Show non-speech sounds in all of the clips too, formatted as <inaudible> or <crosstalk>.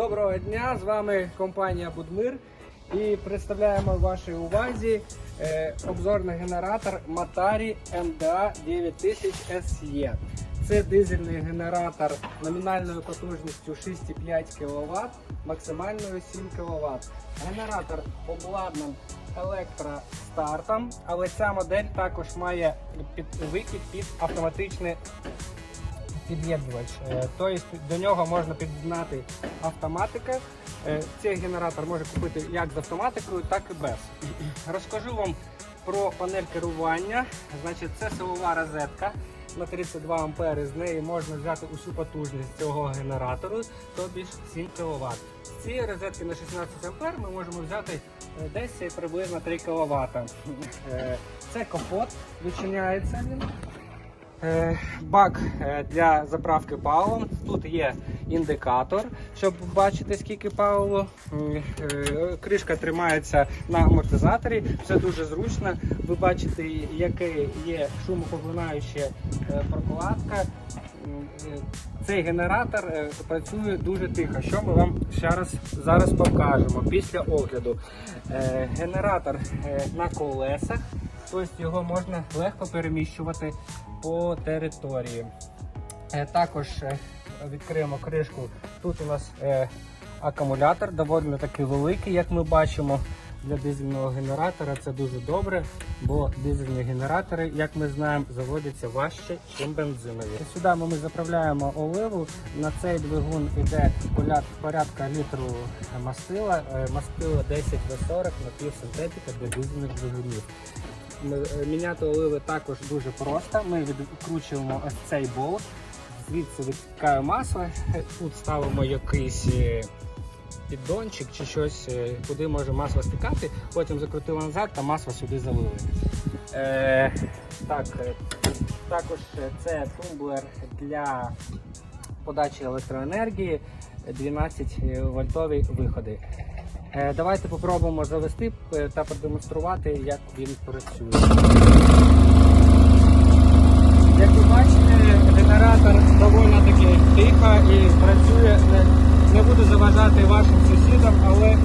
Доброго дня! З вами компанія Будмир і представляємо вашій увазі е, обзорний генератор Matari MDA 9000 SE. Це дизельний генератор номінальною потужністю 6,5 кВт, максимальною 7 кВт. Генератор обладнаний електростартом, але ця модель також має під, вихід під автоматичне під'єднувач. Тобто до нього можна під'єднати автоматика. Е, Цей генератор може купити як з автоматикою, так і без. Розкажу вам про панель керування. Значить, це силова розетка на 32 ампери. З неї можна взяти усю потужність цього генератору, тобі 7 кВт. З цієї розетки на 16 ампер ми можемо взяти е, десь приблизно 3 кВт. Це капот, відчиняється він. Е, Бак е, для заправки паливом. Тут є індикатор, щоб бачити, скільки паливо. Е, Кришка тримається на амортизаторі. Все дуже зручно. Ви бачите, яке є шумопоглинаюча прокладка. Цей генератор працює дуже тихо, що ми вам ще раз зараз покажемо після огляду. Генератор на колесах, тобто його можна легко переміщувати по території. Е, Також е, відкриємо кришку. Тут у нас е, акумулятор доволі таки великий, як ми бачимо. Для дизельного генератора це дуже добре, бо дизельні генератори, як ми знаємо, заводяться важче, ніж бензинові. Сюди ми заправляємо оливу. На цей двигун йде порядка літру мастила. Мастило 10 В40 на півсинтетика для дизельних двигунів. Е, Міняти оливи також дуже просто. Ми відкручуємо ось цей болт, звідси відтікає масло. Тут ставимо якийсь е, піддончик чи щось, е, куди може масло стікати. Потім закрутили назад та масло сюди залили. Так, також це тумблер для подачі електроенергії 12 вольтові виходи. Е, Давайте попробуємо завести е, та продемонструвати, як він працює. Як ви бачите, генератор доволі таки тихо і працює, не, буде заважати вашим сусідам, але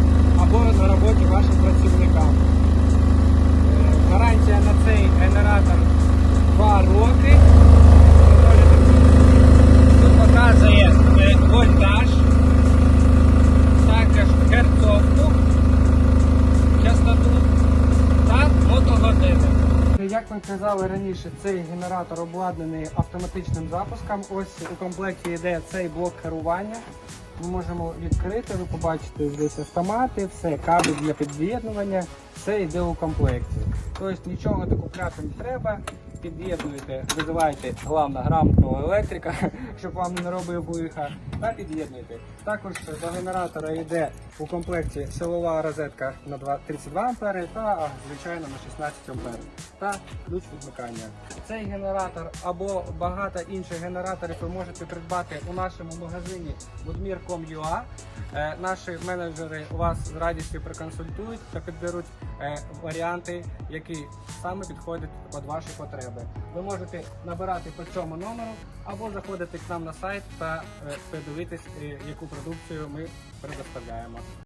або на роботі вашим працівникам. Е, Гарантія на цей генератор 2 роки. Тут показує е, вольтаж, також герцовку, частоту та мотогодини. Як ми казали раніше, цей генератор обладнаний автоматичним запуском. Ось у комплекті йде цей блок керування. Ми можемо відкрити, ви побачите здесь автомати, все, кабель для під'єднування, все йде у комплекті. Тобто нічого докупляти не треба. Під'єднуєте, визиваєте головне грамотного електрика, <laughs> щоб вам не робив лиха, та під'єднуєте. Також до генератора йде у комплекті силова розетка на 32 ампери та звичайно на 16 ампер та ключ відмикання. Цей генератор або багато інших генераторів ви можете придбати у нашому магазині budmir.com.ua. Е, Наші менеджери вас з радістю проконсультують та підберуть е, варіанти, які саме підходять під ваші потреби. Ви можете набирати по цьому номеру або заходити к нам на сайт та е, подивитись, е, яку продукцію ми предоставляємо.